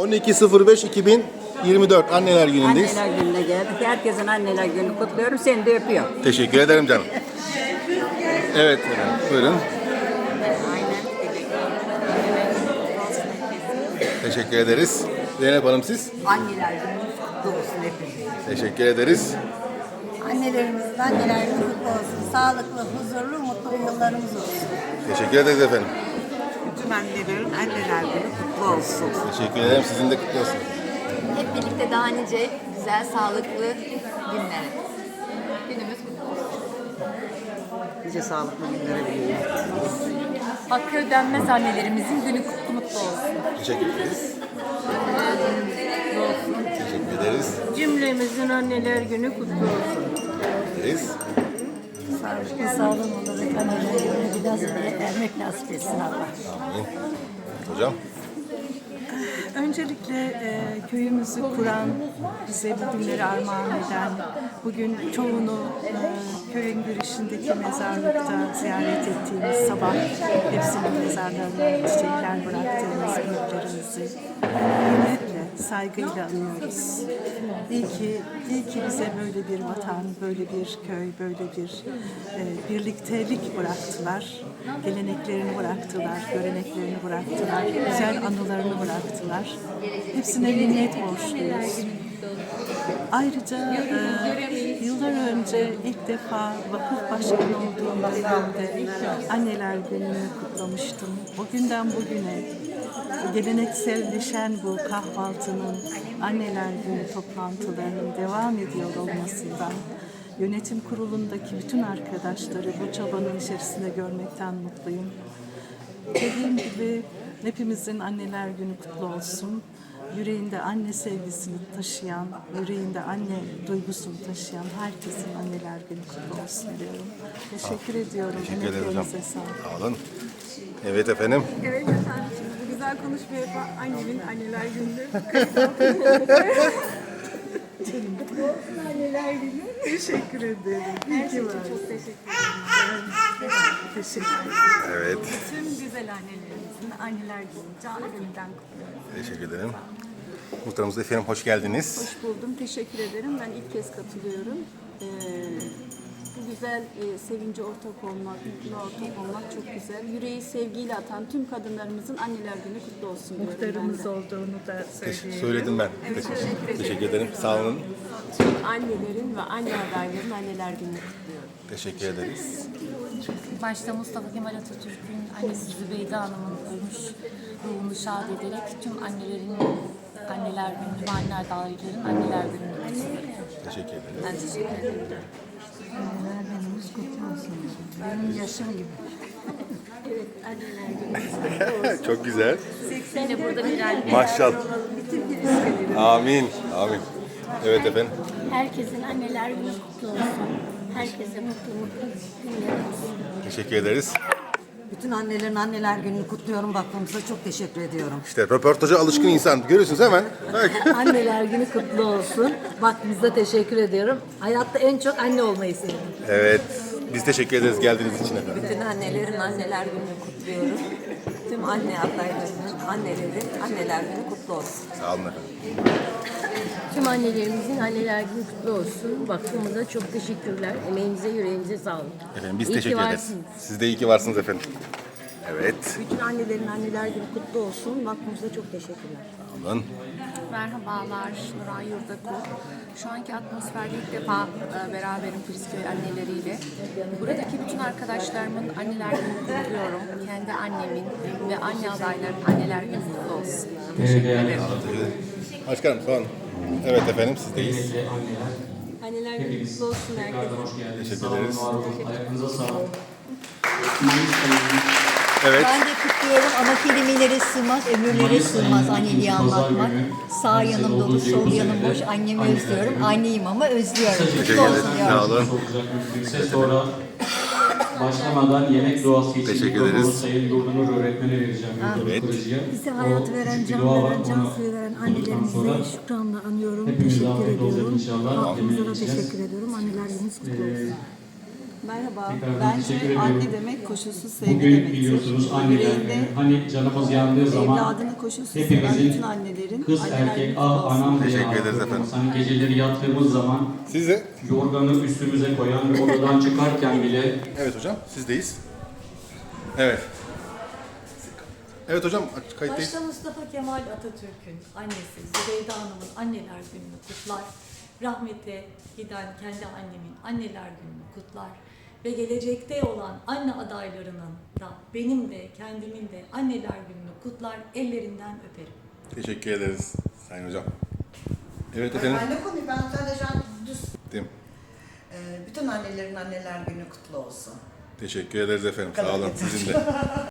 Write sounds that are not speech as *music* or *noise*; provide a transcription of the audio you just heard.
12.05.2024 Anneler Günü'ndeyiz. Anneler gününe geldik. Herkesin anneler gününü kutluyorum. Seni de öpüyorum. Teşekkür ederim canım. Evet efendim, buyurun. Teşekkür ederiz. Zeynep Hanım siz? Anneler gününüz kutlu olsun hepiniz. Teşekkür ederiz. Annelerimizin anneler günü kutlu olsun. Sağlıklı, huzurlu, mutlu yıllarımız olsun. Teşekkür ederiz efendim. Bütün annelerin anneler günü kutlu olsun. Teşekkür ederim. Sizin de kutlu olsun. Hep birlikte daha nice güzel, sağlıklı günlere. Günümüz kutlu olsun. Nice sağlıklı günlere diliyorum. Hakkı ödenmez annelerimizin günü kutlu mutlu olsun. Teşekkür ederiz. Teşekkür ederiz. Cümlemizin anneler günü kutlu olsun. Ederiz. Sağlıklı, sağlam olarak anneler gününe biraz ermek nasip etsin Allah. Amin. Hocam. Öncelikle e, köyümüzü kuran, bize bu günleri armağan eden, bugün çoğunu e, köyün girişindeki mezarlıkta ziyaret ettiğimiz sabah hepsinin mezarlarına çiçekler bıraktığımız büyüklerimizi saygıyla anıyoruz. İyi ki, iyi ki bize böyle bir vatan, böyle bir köy, böyle bir e, birliktelik bıraktılar. Geleneklerini bıraktılar, göreneklerini bıraktılar, güzel anılarını bıraktılar. Hepsine minnet borçluyuz. Ayrıca e, yıllar önce ilk defa vakıf başkanı olduğum dönemde anneler gününü kutlamıştım. O günden bugüne gelenekselleşen bu kahvaltının anneler günü toplantılarının devam ediyor olmasından yönetim kurulundaki bütün arkadaşları bu çabanın içerisinde görmekten mutluyum. Dediğim gibi hepimizin anneler günü kutlu olsun. Yüreğinde anne sevgisini taşıyan, yüreğinde anne duygusunu taşıyan herkesin anneler günü kutlu olsun diyorum. Teşekkür ediyorum. Teşekkür ederiz hocam. Sağ olun. Evet efendim. Evet efendim, güzel konuşmayı yapan annemin anneler günü. *laughs* anneler günü. Teşekkür ederim. İyi ki var. Çok teşekkür ederim. Teşekkür ederim. Evet. Tüm güzel annelerimizin anneler günü canı gönülden kutluyorum. Teşekkür ederim. Muhtarımız efendim hoş geldiniz. Hoş buldum, teşekkür ederim. Ben ilk kez katılıyorum. Ee, bu güzel e, sevince ortak olmak, mutluluğa ortak olmak çok güzel. Yüreği sevgiyle atan tüm kadınlarımızın anneler günü kutlu olsun diyorum ben Muhtarımız de. olduğunu da söyleyelim. Söyledim ben. Teşekkür, teşekkür ederim. Sağ olun. Tüm annelerin ve anne adayların anneler gününü kutluyorum. Teşekkür ederiz. Başta Mustafa Kemal Atatürk'ün annesi Zübeyde Hanım'ın ölmüş ruhunu şad ederek tüm annelerin anneler günü ve anne adayların anneler gününü kutluyorum. Teşekkür ederiz. Ben teşekkür ederim. Anneler günümüz kutlu olsun. Benim yaşım gibi. Çok güzel. Yine burada bir anne. Maşallah. Amin. Amin. Evet efendim. Herkesin anneler günü kutlu olsun. Herkese mutlu mutlu günler olsun. Teşekkür ederiz. Bütün annelerin anneler gününü kutluyorum. Vakfımıza çok teşekkür ediyorum. İşte röportaja alışkın insan. Görüyorsunuz hemen. *laughs* Anneler günü kutlu olsun. Vaktinize teşekkür ediyorum. Hayatta en çok anne olmayı seviyorum. Evet. Biz teşekkür ederiz geldiğiniz için efendim. Bütün annelerin anneler gününü kutluyorum. Tüm anne adaylarının, annelerin anneler günü kutlu olsun. Sağ olun efendim. Tüm annelerimizin anneler günü kutlu olsun. Vakfımıza çok teşekkürler. Emeğinize, yüreğinize sağlık. Efendim biz İyi ki teşekkür ederiz. varsınız. Siz de iyi ki varsınız efendim. Evet. Bütün annelerin anneler günü kutlu olsun. Vakfımıza çok teşekkürler. Sağ olun. Merhabalar, Nuray Yurdakul. Şu anki atmosferde ilk defa e, beraberim Filizköy anneleriyle. Buradaki bütün arkadaşlarımın anneler günü kutluyorum. Kendi annemin ve anne adayların anneler günü kutlu olsun. Teşekkür ederim. Başkanım son. Evet efendim sizdeyiz. Anneler günü kutlu olsun herkese. Teşekkür ederiz. Evet. Ben de kutluyorum ama kelimelere sığmaz, ömürlere sığmaz anneliği anlatmak. Sağ yanım dolu, sol yanım boş. Annemi özlüyorum. Anneyim ama özlüyorum. Kutlu olsun ederim. diyorum. Sağ olun. Sonra başlamadan yemek duası için Teşekkür mikrofonu ederiz. Sayın Durdunur öğretmene vereceğim. Evet. Bize hayat veren, can dua var, veren, can onu suyu veren okuduktan sonra annelerimize şükranla anıyorum. hepimiz Teşekkür afiyet olacak ediyorum. inşallah. Halkımıza da teşekkür ediyorum. Anneler gününüz kutlu olsun. Tekrar Bence teşekkür ediyorum. anne demek koşulsuz sevgi Bugün demektir. biliyorsunuz anneler Yüreğinde. Hani canımız yandığı zaman evladını koşulsuz seven hepimizin bütün annelerin kız anneler erkek günü ah kutlu olsun. anam diye Teşekkür ederiz ağladığımız, efendim. Hani geceleri yattığımız zaman Siz de. yorganı üstümüze koyan ve odadan çıkarken bile Evet hocam sizdeyiz. Evet. Evet hocam kayıttayız. Başta Mustafa Kemal Atatürk'ün annesi Zübeyde Hanım'ın anneler gününü kutlar. Rahmete giden kendi annemin anneler gününü kutlar. Ve gelecekte olan anne adaylarının da benim de kendimin de anneler gününü kutlar. Ellerinden öperim. Teşekkür ederiz Sayın Hocam. Evet efendim. Ben ne konuyum? Ben sadece düz. Değil mi? Ee, bütün annelerin anneler günü kutlu olsun. Teşekkür ederiz efendim. Sağ olun sizin de. *laughs*